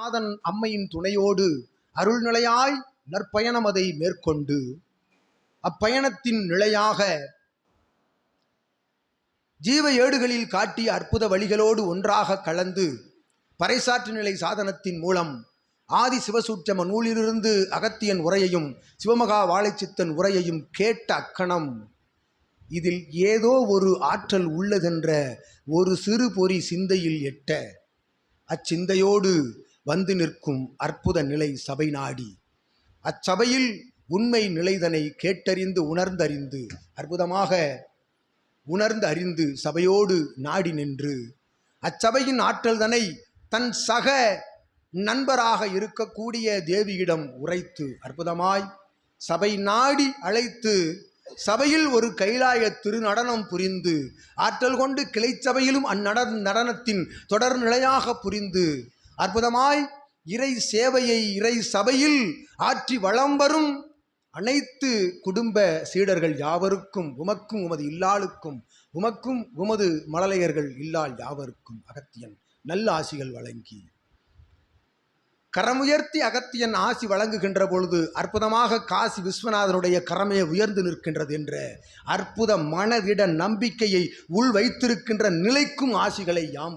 நாதன் அம்மையின் துணையோடு அருள்நிலையாய் நற்பயணம் அதை மேற்கொண்டு அப்பயணத்தின் நிலையாக ஜீவ ஏடுகளில் காட்டிய அற்புத வழிகளோடு ஒன்றாக கலந்து பறைசாற்று நிலை சாதனத்தின் மூலம் ஆதி சிவசூற்றம நூலிலிருந்து அகத்தியன் உரையையும் சிவமகா வாழைச்சித்தன் உரையையும் கேட்ட அக்கணம். இதில் ஏதோ ஒரு ஆற்றல் உள்ளதென்ற ஒரு சிறு பொறி சிந்தையில் எட்ட அச்சிந்தையோடு வந்து நிற்கும் அற்புத நிலை சபை நாடி. அச்சபையில் உண்மை நிலைதனை கேட்டறிந்து உணர்ந்தறிந்து அற்புதமாக உணர்ந்து அறிந்து சபையோடு நாடி நின்று. அச்சபையின் ஆற்றல்தனை தன் சக நண்பராக இருக்கக்கூடிய தேவியிடம் உரைத்து அற்புதமாய் சபை நாடி அழைத்து சபையில் ஒரு கைலாய திருநடனம் புரிந்து ஆற்றல் கொண்டு கிளைச்சபையிலும் அந்நட நடனத்தின் தொடர் நிலையாக புரிந்து அற்புதமாய் இறை சேவையை இறை சபையில் ஆற்றி வளம் வரும் அனைத்து குடும்ப சீடர்கள் யாவருக்கும் உமக்கும் உமது இல்லாளுக்கும் உமக்கும் உமது மழலையர்கள் இல்லால் யாவருக்கும் அகத்தியன் நல்ல ஆசிகள் வழங்கி. கரமுயர்த்தி அகத்தியன் ஆசி வழங்குகின்ற பொழுது அற்புதமாக காசி விஸ்வநாதனுடைய கரமே உயர்ந்து நிற்கின்றது என்ற அற்புத மனதிட நம்பிக்கையை உள் வைத்திருக்கின்ற நிலைக்கும் ஆசிகளை யாம்